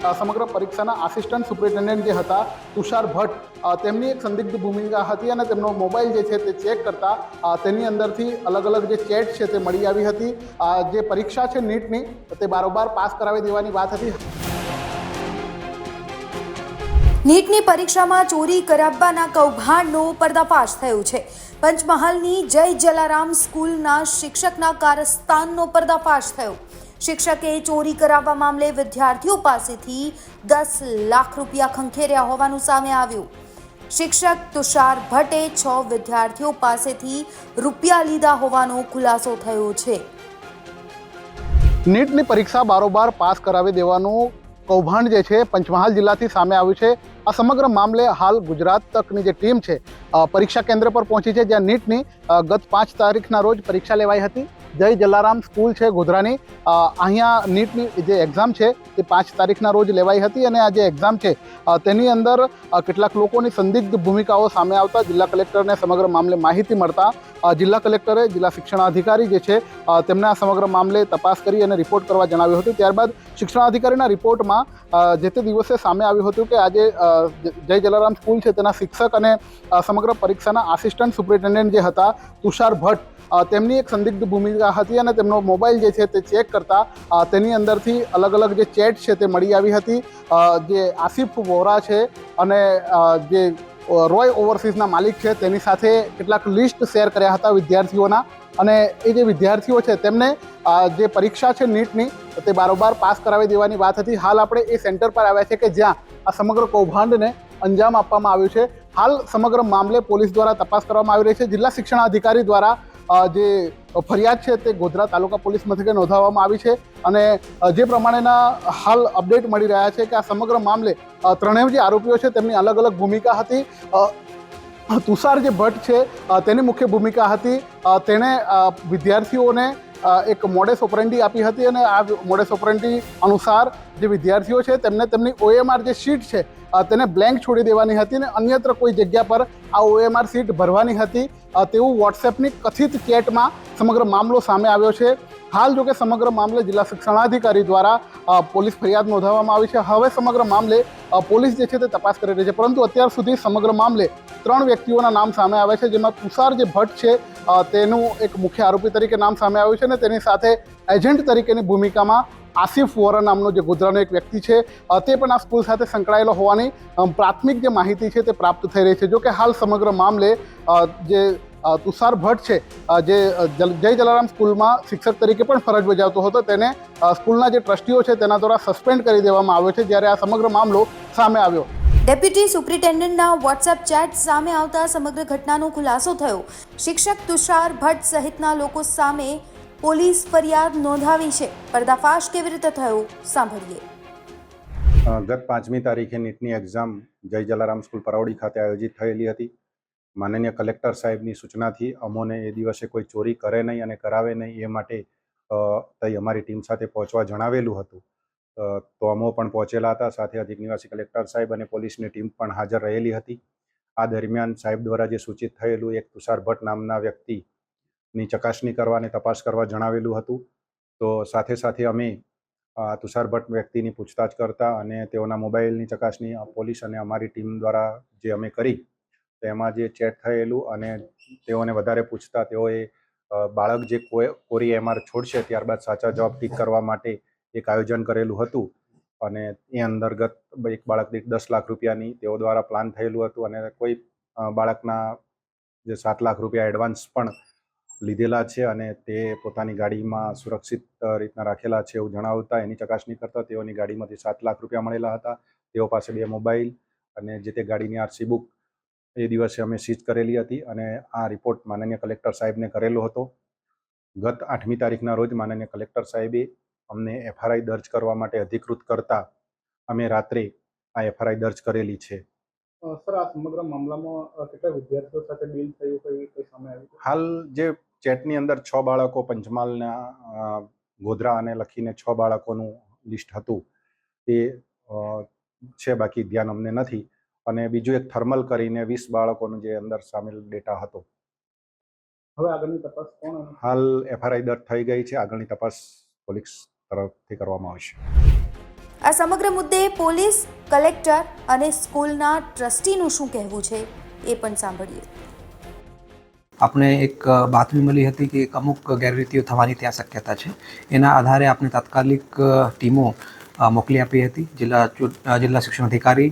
સમગ્ર પરીક્ષાના assistant superintendent જે હતા, તુષાર ભટ્ટ તેમની એક સંદિગ્ધ ભૂમિકા હતી અને તેમનો મોબાઈલ જે છે તે ચેક કરતા તેની અંદરથી અલગ અલગ જે ચેટ છે તે મળી આવી હતી. જે પરીક્ષા છે નીટની, તે બારોબાર પાસ કરાવી દેવાની વાત હતી. નીટની પરીક્ષામાં ચોરી કરાવવાના કૌભાંડનો પર્દાફાશ થયો છે. પંચમહાલની જય જલારામ સ્કૂલના શિક્ષકના કારસ્તાનનો પર્દાફાશ થયો. શિક્ષકે ચોરી કરાવવા મામલે વિદ્યાર્થીઓ પાસેથી દસ લાખ રૂપિયા ખંખેર્યા હોવાનું સામે આવ્યું. શિક્ષક તુષાર ભટ્ટે છ વિદ્યાર્થીઓ પાસેથી રૂપિયા લીધા હોવાનો ખુલાસો થયો છે. નીટની પરીક્ષા બારોબાર પાસ કરાવી દેવાનું કૌભાંડ જે છે પંચમહાલ જિલ્લાથી સામે આવ્યું છે. આ સમગ્ર મામલે હાલ ગુજરાત તકની જે ટીમ છે પરીક્ષા કેન્દ્ર પર પહોંચી છે. જ્યાં નીટની ગત પાંચ તારીખના રોજ પરીક્ષા લેવાઈ હતી. જય જલારામ સ્કૂલ છે ગોધરાની. અહીંયા નીટની જે એક્ઝામ છે તે પાંચ તારીખના રોજ લેવાઈ હતી અને આ જે એક્ઝામ છે તેની અંદર કેટલાક લોકોની સંદિગ્ધ ભૂમિકાઓ સામે આવતા જિલ્લા કલેક્ટરને સમગ્ર મામલે માહિતી મળતા જિલ્લા કલેક્ટરે જિલ્લા શિક્ષણાધિકારી જે છે તેમને આ સમગ્ર મામલે તપાસ કરી અને રિપોર્ટ કરવા જણાવ્યું હતું. ત્યારબાદ શિક્ષણાધિકારીના રિપોર્ટમાં જે તે દિવસે સામે આવ્યું હતું કે આજે જય જલારામ સ્કૂલ છે તેના શિક્ષક અને સમગ્ર પરીક્ષાના આસિસ્ટન્ટ સુપ્રિન્ટેન્ડન્ટ જે હતા, તુષાર ભટ્ટ તેમની એક સંદિગ્ધ ભૂમિકા હતી અને તેમનો મોબાઈલ જે છે તે ચેક કરતા તેની અંદરથી અલગ અલગ જે ચેટ છે તે મળી આવી હતી. જે આસિફ વોરા છે અને જે રોય ઓવરસીઝના માલિક છે તેની સાથે કેટલાક લિસ્ટ શેર કર્યા હતા વિદ્યાર્થીઓના. અને એ જે વિદ્યાર્થીઓ છે તેમને જે પરીક્ષા છે નીટની તે બારોબાર પાસ કરાવી દેવાની વાત હતી. હાલ આપણે એ સેન્ટર પર આવ્યા છે કે જ્યાં આ સમગ્ર કૌભાંડને અંજામ આપવામાં આવ્યું છે. હાલ સમગ્ર મામલે પોલીસ દ્વારા તપાસ કરવામાં આવી રહી છે. જિલ્લા શિક્ષણાધિકારી દ્વારા અ, જે ફરિયાદ છે તે ગોધરા તાલુકા પોલીસ મથકે નોંધાવવામાં આવી છે અને જે પ્રમાણેના હાલ અપડેટ મળી રહ્યા છે કે આ સમગ્ર મામલે ત્રણેય જે આરોપીઓ છે તેમની અલગ અલગ ભૂમિકા હતી. તુષાર જે ભટ્ટ છે તેની મુખ્ય ભૂમિકા હતી. તેણે વિદ્યાર્થીઓને એક મોડેસ ઓપરેન્ડી આપી હતી અને આ મોડેસ ઓપરેન્ડી અનુસાર જે વિદ્યાર્થીઓ છે તેમને તેમની ઓએમઆર જે શીટ છે તેને બ્લેન્ક છોડી દેવાની હતી અને અન્યત્ર કોઈ જગ્યા પર આ ઓએમઆર સીટ ભરવાની હતી. તેવું વોટ્સએપની કથિત ચેટમાં સમગ્ર મામલો સામે આવ્યો છે. હાલ જોકે સમગ્ર મામલે જિલ્લા શિક્ષણાધિકારી દ્વારા પોલીસ ફરિયાદ નોંધાવવામાં આવી છે. હવે સમગ્ર મામલે પોલીસ જે છે તે તપાસ કરી રહી છે. પરંતુ અત્યાર સુધી સમગ્ર મામલે ત્રણ વ્યક્તિઓના નામ સામે આવે છે, જેમાં તુષાર જે ભટ્ટ છે તેનું એક મુખ્ય આરોપી તરીકે નામ સામે આવ્યું છે અને તેની સાથે એજન્ટ તરીકેની ભૂમિકામાં આસિફ વોરા નામનો જે ગોધરાનો એક વ્યક્તિ છે તે પણ આ સ્કૂલ સાથે સંકળાયેલો હોવાની પ્રાથમિક જે માહિતી છે તે પ્રાપ્ત થઈ રહી છે. જો કે હાલ સમગ્ર મામલે જે તુષાર ભટ્ટ છે જે જય જલારામ સ્કૂલમાં શિક્ષક તરીકે પણ ફરજ બજાવતો હતો તેને સ્કૂલના જે ટ્રસ્ટીઓ છે તેના દ્વારા સસ્પેન્ડ કરી દેવામાં આવ્યો છે જ્યારે આ સમગ્ર મામલો સામે આવ્યો. ડેપ્યુટી સુપ્રિન્ટેન્ડન્ટના વોટ્સએપ ચેટ સામે આવતા સમગ્ર ઘટનાનો ખુલાસો થયો. શિક્ષક તુષાર ભટ્ટ સહિતના લોકો સામે પોલીસ ફરિયાદ નોંધાવી છે. પર્દાફાશ કેવી રીતે થયો સાંભળીએ. ગત પાંચમી તારીખે નીટની એક્ઝામ જય જલારામ સ્કૂલ પરાવડી ખાતે આયોજિત થયેલી હતી. માનનીય કલેક્ટર સાહેબની સૂચનાથી અમોને એ દિવસે કોઈ ચોરી કરે નહીં અને કરાવે નહીં એ માટે તઈ અમારી ટીમ સાથે પહોંચવા જણાવેલું હતું. તો અમો પણ પહોંચેલા હતા. સાથે અધિક નિવાસી કલેક્ટર સાહેબ અને પોલીસની ટીમ પણ હાજર રહેલી હતી. આ દરમિયાન સાહેબ દ્વારા જે સૂચિત થયેલું, એક તુષાર ભટ્ટ નામના વ્યક્તિની ચકાસણી કરવા અને તપાસ કરવા જણાવેલું હતું. તો સાથે સાથે અમે તુષાર ભટ્ટ વ્યક્તિની પૂછતાછ કરતા અને તેઓના મોબાઈલની ચકાસણી, પોલીસ અને અમારી ટીમ દ્વારા જે અમે કરી તેમાં જે ચેટ થયેલું અને તેઓને વધારે પૂછતા તેઓએ બાળક જે કોરી એમઆર છોડશે ત્યારબાદ સાચા જવાબ ટીક કરવા માટે એક આયોજન કરેલું હતું. અને એ અંતર્ગત એક બાળક દીઠ દસ લાખ રૂપિયાની તેઓ દ્વારા પ્લાન થયેલું હતું અને કોઈ બાળકના જે સાત લાખ રૂપિયા એડવાન્સ પણ લીધેલા છે અને તે પોતાની ગાડીમાં સુરક્ષિત રીતના રાખેલા છે એવું જણાવતા, એની ચકાસણી કરતા તેઓની ગાડીમાંથી સાત લાખ રૂપિયા મળેલા હતા. તેઓ પાસે બે મોબાઈલ અને જે તે ગાડીની આરસી બુક એ દિવસે અમે સીઝ કરેલી હતી અને આ રિપોર્ટ માનનીય કલેક્ટર સાહેબને કરેલો હતો. ગત આઠમી તારીખના રોજ માનનીય કલેક્ટર સાહેબે અમને એફઆરઆઈ દર્જ કરવા માટે અધિકૃત કરતા અમે રાત્રે આ એફઆરઆઈ દર્જ કરેલી છે. સર આ સમગ્ર મામલામાં કેટલા વિદ્યાર્થીઓ સાથે ડીલ થયું કઈ સામે હાલ જે ચેટની અંદર છ બાળકો પંચમહાલના ગોધરા અને લખીને છ બાળકોનું લિસ્ટ હતું તે છે બાકી ધ્યાન અમને નથી. અને બીજું એક થર્મલ કરીને વીસ બાળકોનું જે અંદર સામેલ ડેટા હતો. હવે આગળની તપાસ કોણ હાલ એફઆરઆઈ દર્જ થઈ ગઈ છે. આગળની તપાસ પોલીસ તરફથી કરવામાં આવશે. આ સમગ્ર મુદ્દે પોલીસ કલેક્ટર અને સ્કૂલના ટ્રસ્ટીનું શું કહેવું છે એ પણ સાંભળીએ. આપણે એક બાતમી મળી હતી કે એક અમુક ગેરરીતિઓ થવાની ત્યાં શક્યતા છે. એના આધારે આપણે તાત્કાલિક ટીમો મોકલી આપી હતી. જિલ્લા જિલ્લા શિક્ષણ અધિકારી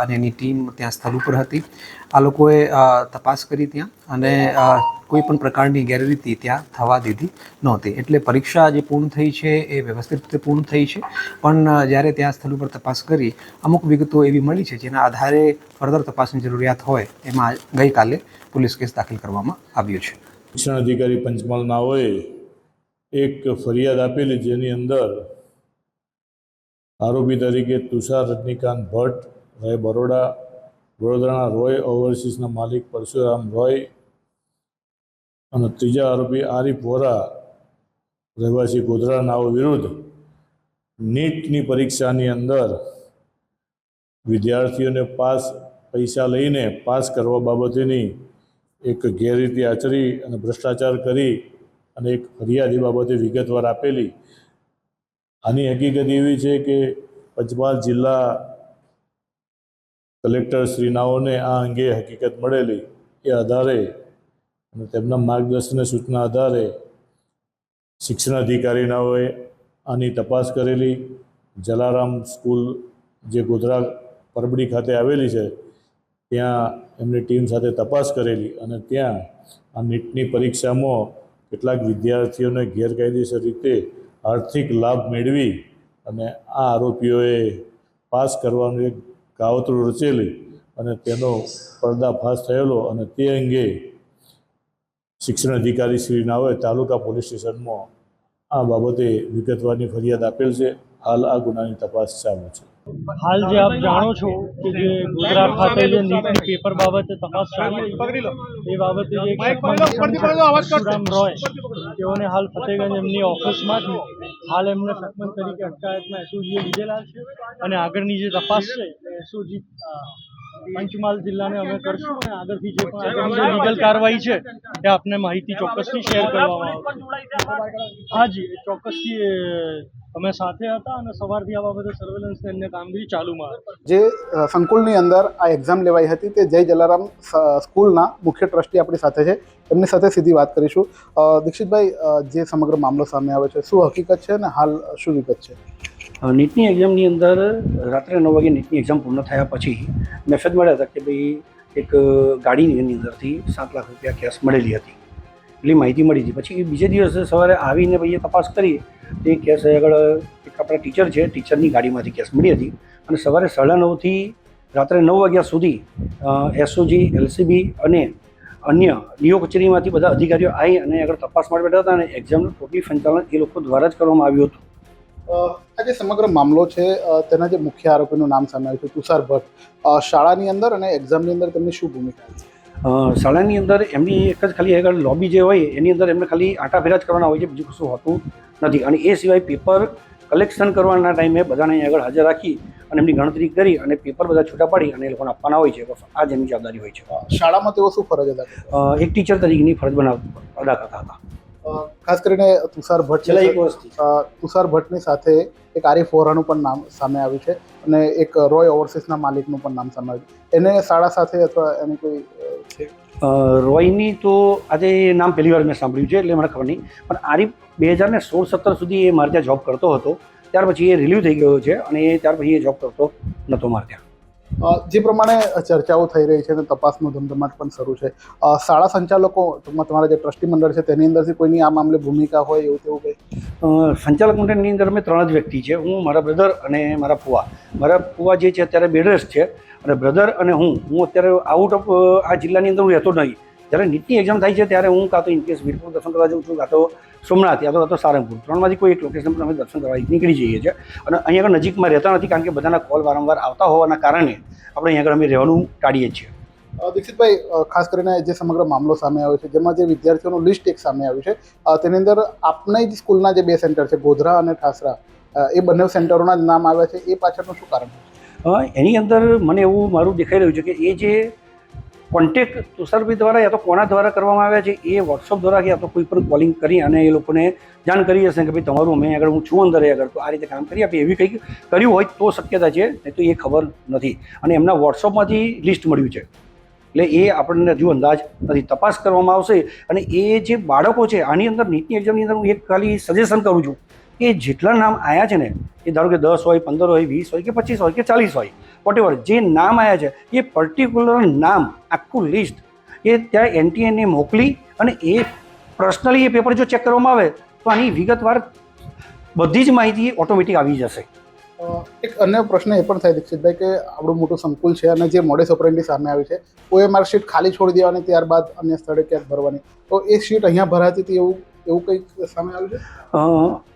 અને એની ટીમ ત્યાં સ્થળ ઉપર હતી. આ લોકોએ તપાસ કરી ત્યાં અને કોઈ પણ પ્રકારની ગેરરીતિ ત્યાં થવા દીધી નહોતી. એટલે પરીક્ષા જે પૂર્ણ થઈ છે એ વ્યવસ્થિત રીતે પૂર્ણ થઈ છે. પણ જ્યારે ત્યાં સ્થળ ઉપર તપાસ કરી, અમુક વિગતો એવી મળી છે જેના આધારે ફર્ધર તપાસની જરૂરિયાત હોય એમાં ગઈકાલે પોલીસ કેસ દાખલ કરવામાં આવ્યો છે. શિક્ષણ અધિકારી પંચમહાલ નાઓએ એક ફરિયાદ આપેલી જેની અંદર આરોપી તરીકે તુષાર રજનીકાંત ભટ્ટ રહે બરોડા, વડોદરાના રોય ઓવરસીઝના માલિક પરશુરામ રોય અને ત્રીજા આરોપી આરિફ વોરા રહેવાસી ગોધરા નાઓ વિરુદ્ધ નીટની પરીક્ષાની અંદર વિદ્યાર્થીઓને પાસ પૈસા લઈને પાસ કરવા બાબતેની એક ગેરરીતિ આચરી અને ભ્રષ્ટાચાર કરી અને એક ફરિયાદી બાબતે વિગતવાર આપેલી. આની હકીકત એવી છે કે પંચમહાલ જિલ્લા કલેક્ટર શ્રીનાઓને આ અંગે હકીકત મળેલી એ આધારે અને તેમના માર્ગદર્શન સૂચના આધારે શિક્ષણ અધિકારીનાઓએ આની તપાસ કરેલી. જલારામ સ્કૂલ જે ગોધરા પરબડી ખાતે આવેલી છે, ત્યાં એમની ટીમ સાથે તપાસ કરેલી અને ત્યાં આ નીટની પરીક્ષામાં કેટલાક વિદ્યાર્થીઓને ગેરકાયદેસર રીતે આર્થિક લાભ મેળવી અને આ આરોપીઓએ પાસ કરવાનું એક કાવતરું રચેલી અને તેનો પર્દાફાશ થયેલો અને તે અંગે શિક્ષણ અધિકારી શ્રી નાઓએ તાલુકા પોલીસ સ્ટેશનમાં આ બાબતે વિગતવારની ફરિયાદ આપેલ છે. હાલ આ ગુનાની તપાસ ચાલુ છે. હાલ જે આપ જાણો છો કે જે ગુજરાત ખાતે જે નીટની પેપર બાબતે તપાસ ચાલી એ બાબતે જે રોય તેઓને હાલ ફતેગંજ એમની ઓફિસમાંથી હાલ એમને સકમંદ તરીકે અટકાયતમાં એસઓજીએ લીધેલા છે અને આગળની જે તપાસ છે એસઓજી પંચમહાલ જિલ્લાને અમે કરશું અને આગળથી જે પણ આગળની લીગલ કાર્યવાહી છે એ આપને માહિતી ચોક્કસથી શેર કરવામાં આવશે. હાજી ચોક્કસથી અ, અમે સાથે હતા અને સવારથી આ બાબતે સર્વેલન્સ ને અન્ય કામગીરી ચાલુમાં જે સંકુલની અંદર આ એક્ઝામ લેવાઈ હતી તે જય જલારામ સ- સ્કૂલના મુખ્ય ટ્રસ્ટી આપણી સાથે છે. એમની સાથે સીધી વાત કરીશું. દીક્ષિતભાઈ જે સમગ્ર મામલો સામે આવે છે શું હકીકત છે અને હાલ શું વિગત છે? નીટની એક્ઝામની અંદર રાત્રે નવ વાગે નીટની એક્ઝામ પૂર્ણ થયા પછી મેસેજ મળ્યા હતા કે ભાઈ એક ગાડીની એની અંદરથી સાત લાખ રૂપિયા કેશ મળેલી હતી. એટલી માહિતી મળી હતી પછી બીજે દિવસે સવારે આવીને ભાઈએ તપાસ કરી એ કેસ આગળ એક આપણા ટીચર છે, ટીચરની ગાડીમાંથી કેસ મળી હતી. અને સવારે સાડા નવથી રાત્રે નવ વાગ્યા સુધી એસઓજી એલસીબી અને અન્ય ડીઓ કચેરીમાંથી બધા અધિકારીઓ આવી અને આગળ તપાસ માટે બેઠા હતા અને એક્ઝામનું ટોટલી સંચાલન એ લોકો દ્વારા જ કરવામાં આવ્યું હતું. આ જે સમગ્ર મામલો છે તેના જે મુખ્ય આરોપીનું નામ સામે આવ્યું છે તુષાર ભટ્ટ. શાળાની અંદર અને એક્ઝામની અંદર તેમની શું ભૂમિકા છે? શાળાની અંદર એમની એક જ ખાલી આગળ લોબી જે હોય એની અંદર એમને ખાલી આટા ફેરા જ કરવાના હોય છે બીજું કશું હોતું નથી. અને એ સિવાય પેપર કલેક્શન કરવાના ટાઈમે બધાને આગળ હાજર રાખી અને એમની ગણતરી કરી અને પેપર બધા છૂટા પાડી અને એ લોકોને આપવાના હોય છે. બસ આ જ એમની જવાબદારી હોય છે. શાળામાં તેઓ શું ફરજ અદા એક ટીચર તરીકેની ફરજ બનાવ અદા કરતા હતા. ખાસ કરીને તુષાર ભટ્ટ તુષાર ભટ્ટની સાથે એક આરિફ વોરાનું પણ નામ સામે આવ્યું છે અને એક રોય ઓવરસીસના માલિકનું પણ નામ સામે આવ્યું. એને શાળા સાથે અથવા એની કોઈ રોયની તો આજે નામ પહેલી વાર મેં સાંભળ્યું છે એટલે મને ખબર નહીં. પણ આરિફ બે હજાર ને સોળ સત્તર સુધી એ મારે ત્યાં જોબ કરતો હતો. ત્યાર પછી એ રિલીવ થઈ ગયો છે અને એ ત્યાર પછી એ જોબ કરતો નહોતો મારે ત્યાં. જે પ્રમાણે ચર્ચાઓ થઈ રહી છે અને તપાસનો ધમધમાટ પણ શરૂ છે. શાળા સંચાલકો તમારા જે ટ્રસ્ટી મંડળ છે, તેની અંદરથી કોઈની આ મામલે ભૂમિકા હોય એવું તેવું કંઈ? સંચાલક મંડળની અંદર અમે ત્રણ જ વ્યક્તિ છે હું, મારા બ્રધર અને મારા ફુવા. મારા ફુવા જે છે, અત્યારે બેડરેસ્ટ છે અને બ્રધર અને હું. હું અત્યારે આઉટ ઓફ આ જિલ્લાની અંદર હું રહેતો નહીં. જ્યારે નીટની એક્ઝામ થાય છે, ત્યારે હું કાં તો ઇનકેસ વીરપુર દર્શન કરવા જાઉં છું, કાં તો સોમનાથ યા તો સારંગપુર. ત્રણમાંથી કોઈ એક લોકેશન પર અમે દર્શન કરવા નીકળી જઈએ છીએ. અને અહીંયા આગળ નજીકમાં રહેતા નથી કારણ કે બધાના કોલ વારંવાર આવતા હોવાના કારણે આપણે અહીંયા આગળ અમે રહેવાનું ટાળીએ છીએ. દીક્ષિતભાઈ ખાસ કરીને જે સમગ્ર મામલો સામે આવ્યો છે જેમાં જે વિદ્યાર્થીઓનું લિસ્ટ એક સામે આવ્યું છે તેની અંદર આપની જ સ્કૂલના જે બે સેન્ટર છે ગોધરા અને ઠાસરા એ બંને સેન્ટરોના જ નામ આવ્યા છે એ પાછળનું શું કારણ એની અંદર મને એવું મારું દેખાઈ રહ્યું છે કે એ જે કોન્ટેક્ટ તુષારભાઈ દ્વારા યા તો કોના દ્વારા કરવામાં આવ્યા છે, એ વોટ્સઅપ દ્વારા કે યા તો કોઈ પણ કોલિંગ કરી અને એ લોકોને જાણ કરી હશે કે ભાઈ તમારું મેં આગળ, હું છું અંદર આગળ, તો આ રીતે કામ કરી આપીએ. એવી કંઈક કર્યું હોય તો શક્યતા છે, નહીં તો એ ખબર નથી. અને એમના વોટ્સઅપમાંથી લિસ્ટ મળ્યું છે. એટલે એ આપણને હજુ અંદાજ નથી. તપાસ કરવામાં આવશે અને એ જે બાળકો છે, આની અંદર નીટની એક્ઝામની અંદર હું એક ખાલી સજેશન કરું છું કે જેટલા નામ આવ્યા છે ને, એ ધારો કે દસ હોય, પંદર હોય, વીસ હોય કે પચીસ હોય કે ચાલીસ હોય વોટેવર જે નામ આવ્યા છે એ પર્ટિક્યુલર નામ આખું લિસ્ટ એ ત્યાં એનટીએને મોકલી અને એ પર્સનલી એ પેપર જો ચેક કરવામાં આવે તો આની વિગતવાર બધી જ માહિતી ઓટોમેટિક આવી જશે. એક અન્ય પ્રશ્ન એ પણ થાય દીક્ષિતભાઈ કે આપણું મોટું સંકુલ છે અને જે મોડેસ ઓપરેન્ડી સામે આવી છે ઓએમઆર શીટ ખાલી છોડી દેવાની ત્યારબાદ અન્ય સ્થળે ક્યાંક ભરવાની. તો એ શીટ અહીંયા ભરાતી હતી એવું એવું કંઈક સામે આવ્યું છે?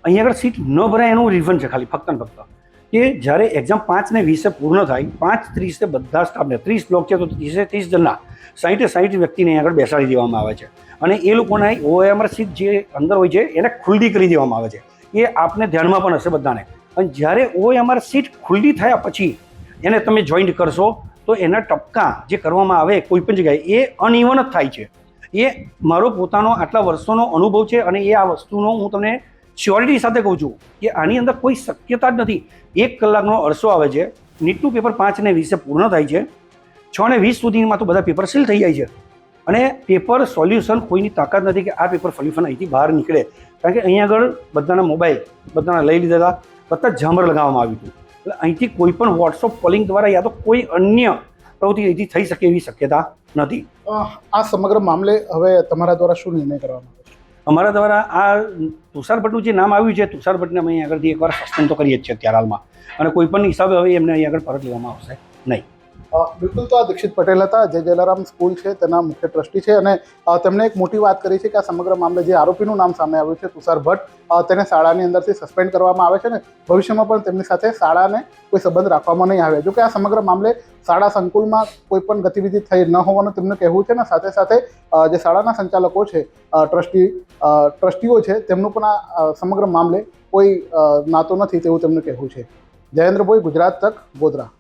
અહીંયા આગળ સીટ ન ભરાય એનું રીઝન છે ખાલી ફક્ત ને ફક્ત. કે જ્યારે એક્ઝામ પાંચ ને વીસે પૂર્ણ થાય, પાંચ ત્રીસે બધા સ્ટાફને ત્રીસ બ્લોક છે તો ત્રીસે ત્રીસ જણના સાહીઠે સાહીઠ વ્યક્તિને આગળ બેસાડી દેવામાં આવે છે. અને એ લોકોના ઓએમઆર સીટ જે અંદર હોય છે, એને ખુલ્લી કરી દેવામાં આવે છે. એ આપને ધ્યાનમાં પણ હશે બધાને. અને જ્યારે ઓએમઆર સીટ ખુલ્લી થયા પછી એને તમે જોઈન્ટ કરશો, તો એના ટપકા જે કરવામાં આવે કોઈ પણ જગ્યાએ, એ અનઇવન જ થાય છે. એ મારો પોતાનો આટલા વર્ષોનો અનુભવ છે અને એ આ વસ્તુનો હું તમને શ્યોરિટી સાથે કહું છું કે આની અંદર કોઈ શક્યતા જ નથી. એક કલાકનો અરસો આવે છે, નીટનું પેપર પાંચ ને વીસે પૂર્ણ થાય છે, છ ને વીસ સુધીમાં તો બધા પેપર સીલ થઈ જાય છે. અને પેપર સોલ્યુશન કોઈની તાકાત નથી કે આ પેપર સોલ્યુશન અહીંથી બહાર નીકળે. કારણ કે અહીંયા આગળ બધાના મોબાઈલ, બધાના લઈ લીધેલા બધા ઝામર લગાવવામાં આવ્યું હતું. એટલે અહીંથી કોઈ પણ વોટ્સઅપ કોલિંગ દ્વારા યા તો કોઈ અન્ય પ્રવૃત્તિ અહીંથી થઈ શકે એવી શક્યતા નથી. આ સમગ્ર મામલે હવે તમારા દ્વારા શું નિર્ણય કરવામાં અમારા દ્વારા આ તુષાર ભટ્ટનું જે નામ આવ્યું છે તુષાર ભટ્ટને અમે અહીં આગળથી એકવાર સસ્પેન્ડ તો કરીએ જ છીએ અત્યારે હાલમાં. અને કોઈ પણ હિસાબે હવે એમને અહીં આગળ પરત લેવામાં આવશે નહીં. બિલકુલ તો આ દીક્ષિત પટેલ હતા, જે જલારામ સ્કૂલ છે, તેના મુખ્ય ટ્રસ્ટી છે અને તેમણે એક મોટી વાત કરી છે કે આ સમગ્ર મામલે જે આરોપીનું નામ સામે આવ્યું છે, તુષાર ભટ્ટ તેને શાળાની અંદરથી સસ્પેન્ડ કરવામાં આવે છે ને ભવિષ્યમાં પણ તેમની સાથે શાળાને કોઈ સંબંધ રાખવામાં નહીં આવે. જો કે આ સમગ્ર મામલે શાળા સંકુલમાં કોઈ પણ ગતિવિધિ થઈ ન હોવાનું તેમનું કહેવું છે ને સાથે સાથે જે શાળાના સંચાલકો છે ટ્રસ્ટી ટ્રસ્ટીઓ છે, તેમનું પણ આ સમગ્ર મામલે કોઈ નાતો નથી તેવું તેમનું કહેવું છે. જયેન્દ્ર ભોઈ ગુજરાત તક, ગોધરા.